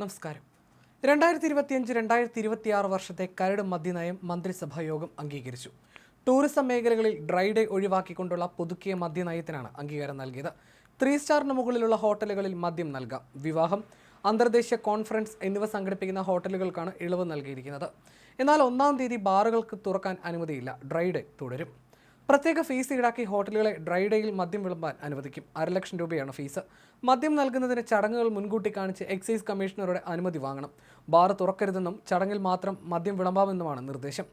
നമസ്കാരം. രണ്ടായിരത്തി ഇരുപത്തിയഞ്ച് രണ്ടായിരത്തി ഇരുപത്തിയാറ് വർഷത്തെ കരട് മദ്യനയം മന്ത്രിസഭാ യോഗം അംഗീകരിച്ചു. ടൂറിസം മേഖലകളിൽ ഡ്രൈ ഡേ ഒഴിവാക്കിക്കൊണ്ടുള്ള പുതുക്കിയ മദ്യനയത്തിനാണ് അംഗീകാരം നൽകിയത്. ത്രീ സ്റ്റാറിന് മുകളിലുള്ള ഹോട്ടലുകളിൽ മദ്യം നൽകാം. വിവാഹം അന്തർദേശീയ കോൺഫറൻസ് എന്നിവ സംഘടിപ്പിക്കുന്ന ഹോട്ടലുകൾക്കാണ് ഇളവ് നൽകിയിരിക്കുന്നത്. എന്നാൽ ഒന്നാം തീയതി ബാറുകൾക്ക് തുറക്കാൻ അനുമതിയില്ല. ഡ്രൈ ഡേ തുടരും. പ്രത്യേക ഫീസ് ഈടാക്കി ഹോട്ടലുകളെ ഡ്രൈ ഡേയിൽ മദ്യം വിളമ്പാൻ അനുവദിക്കും. അരലക്ഷം രൂപയാണ് ഫീസ്. മദ്യം നൽകുന്നതിന് ചടങ്ങുകൾ മുൻകൂട്ടി കാണിച്ച് എക്സൈസ് കമ്മീഷണറുടെ അനുമതി വാങ്ങണം. ബാർ തുറക്കരുതെന്നും ചടങ്ങിൽ മാത്രം മദ്യം വിളമ്പാമെന്നുമാണ് നിർദ്ദേശം.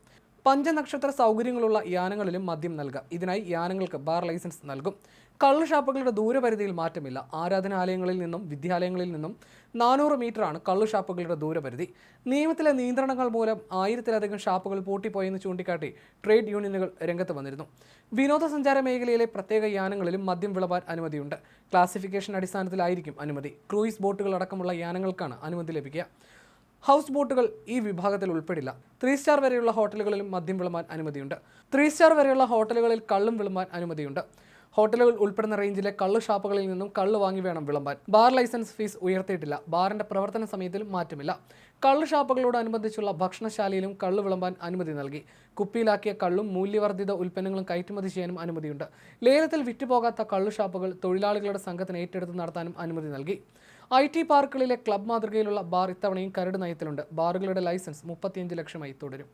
പഞ്ചനക്ഷത്ര സൗകര്യങ്ങളുള്ള യാനങ്ങളിലും മദ്യം നൽകാം. ഇതിനായി യാനങ്ങൾക്ക് ബാർ ലൈസൻസ് നൽകും. കള്ള് ഷാപ്പുകളുടെ ദൂരപരിധിയിൽ മാറ്റമില്ല. ആരാധനാലയങ്ങളിൽ നിന്നും വിദ്യാലയങ്ങളിൽ നിന്നും നാനൂറ് മീറ്ററാണ് കള്ള് ഷാപ്പുകളുടെ ദൂരപരിധി. നിയമത്തിലെ നിയന്ത്രണങ്ങൾ മൂലം ആയിരത്തിലധികം ഷാപ്പുകൾ പൂട്ടിപ്പോയെന്ന് ചൂണ്ടിക്കാട്ടി ട്രേഡ് യൂണിയനുകൾ രംഗത്ത് വന്നിരുന്നു. വിനോദസഞ്ചാര മേഖലയിലെ പ്രത്യേക യാനങ്ങളിലും മദ്യം വിളവാൻ അനുമതിയുണ്ട്. ക്ലാസിഫിക്കേഷൻ അടിസ്ഥാനത്തിലായിരിക്കും അനുമതി. ക്രൂയിസ് ബോട്ടുകൾ അടക്കമുള്ള യാനങ്ങൾക്കാണ് അനുമതി ലഭിക്കുക. ഹൗസ് ബോട്ടുകൾ ഈ വിഭാഗത്തിൽ ഉൾപ്പെടില്ല. ത്രീ സ്റ്റാർ വരെയുള്ള ഹോട്ടലുകളിലും മദ്യം വിളമ്പാൻ അനുമതിയുണ്ട്. ത്രീ സ്റ്റാർ വരെയുള്ള ഹോട്ടലുകളിൽ കള്ളും വിളമ്പാൻ അനുമതിയുണ്ട്. ഹോട്ടലുകൾ ഉൾപ്പെടുന്ന റേഞ്ചിലെ കള്ളു ഷാപ്പുകളിൽ നിന്നും കള്ള് വാങ്ങി വേണം വിളമ്പാൻ. ബാർ ലൈസൻസ് ഫീസ് ഉയർത്തിയിട്ടില്ല. ബാറിന്റെ പ്രവർത്തന സമയത്തിൽ മാറ്റമില്ല. കള്ള് ഷാപ്പുകളോടനുബന്ധിച്ചുള്ള ഭക്ഷണശാലയിലും കള്ളു വിളമ്പാൻ അനുമതി നൽകി. കുപ്പിയിലാക്കിയ കള്ളും മൂല്യവർദ്ധിത ഉൽപ്പന്നങ്ങളും കയറ്റുമതി ചെയ്യാനും അനുമതിയുണ്ട്. ലേലത്തിൽ വിറ്റുപോകാത്ത കള്ളു ഷാപ്പുകൾ തൊഴിലാളികളുടെ സംഘത്തിന് ഏറ്റെടുത്ത് നടത്താനും അനുമതി നൽകി. ഐ ടി പാർക്കുകളിലെ ക്ലബ് മാതൃകയിലുള്ള ബാർ ഇത്തവണയും കരട് നയത്തിലുണ്ട്. ബാറുകളുടെ ലൈസൻസ് മുപ്പത്തിയഞ്ച് ലക്ഷമായി തുടരും.